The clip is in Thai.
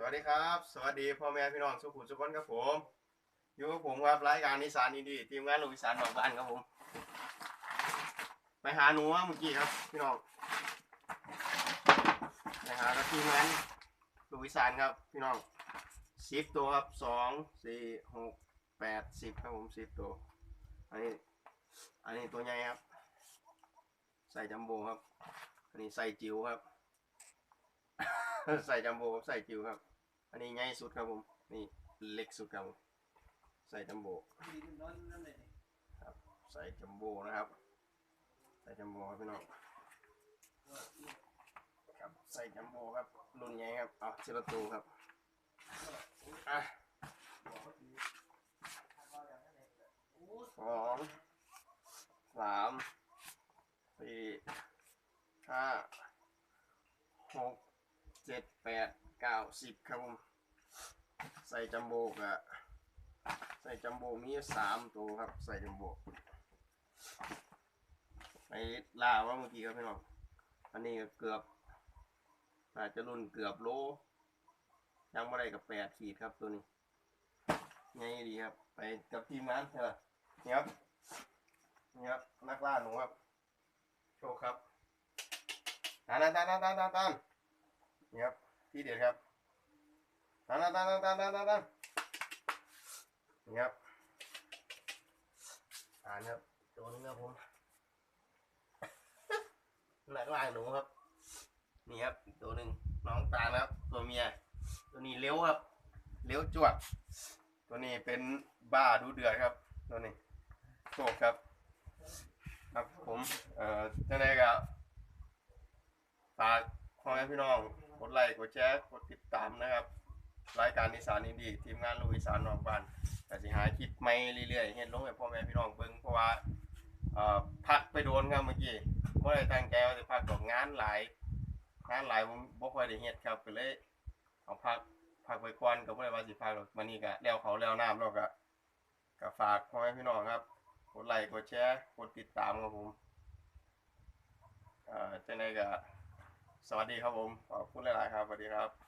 สวัสดีครับ สวัสดีพ่อแม่พี่น้องสุขุมสุขนครับผม อยู่กับผมครับรายการนิสานดีๆทีมงานลูกอีสานหนองบ้านครับผม ไปหาหนูมาเมื่อกี้ครับ พี่น้องไปหากับทีมงานลูกอีสานครับ พี่น้องสิบตัวครับสองสี่หกแปดสิบครับผมสิบตัว อันนี้ อันนี้ตัวใหญ่ครับ ใส่จัมโบ้ครับ อันนี้ใส่จิ๋วครับ ใส่จัมโบ้ครับใส่จิ๋วครับ อันนี้ใหญ่สุดครับผม นี่เล็กสุดครับผมใส่จัมโบ้ครับ ใส่จัมโบ้นะครับ ใส่จัมโบ้ครับพี่น้องครับใส่จัมโบ้ครับรุ่นใหญ่ครับเอาเชิลตูครับอะสองสามสี่ห้าหก เจ็ดแปดเก้าสิบครับผมใส่จัมโบ้กะใส่จัมโบมีสามตัวครับ ใส่จัมโบไปล่าว่าเมื่อกี้ครับพี่น้องอันนี้ก็เกือบอาจจะรุ่นเกือบโลยังไม่ได้กับแปดขีดครับตัวนี้ไงดีครับ ไปกับทีมงานใช่ป่ะนี่ครับนี่ครับนักล่าหนูครับโชว์ครับตานตานตานตานตาน นี่ครับที่เด็ดครับตานตานตานตานตานตานตานนี่ครับอ่านครับตัวนึงครับผมหนักล่าหนูครับ นี่ครับตัวหนึ่งน้องตาลครับ ตัวเมีย ตัวนี้เลี้ยวครับเลี้ยวจวด ตัวนี้เป็นบ้าดูเดือดครับ ตัวนี้โชคครับ ครับผม เอ่อจะได้กับฝากพ่อแม่พี่น้อง กดไลค์กดแชร์กดติดตามนะครับ รายการอีสานดีดีทีมงานลูกอีสานนอกบ้านแต่สิหาคลิปไม่เรื่อยๆเห็นลงให้พ่อแม่พี่น้องเบิ่งเพราะว่าพักไปโดนครับเมื่อกี้ไม่ได้ตั้งใจว่าจะพักดอกงานหลายงานหลายผมบ่ค่อยได้เฮ็ดครับก็เลยเอาพักพักไปก่อนก็บ่ได้ว่าสิพักหรอกวันนี้ก็แล้วเขาแล้วน้ำแล้วก็ก็ฝากพ่อแม่พี่น้องครับกดไลค์กดแชร์กดติดตามครับผมเอ่อจังไดก็ สวัสดีครับผมขอบคุณหลาย ๆ ครับสวัสดีครับ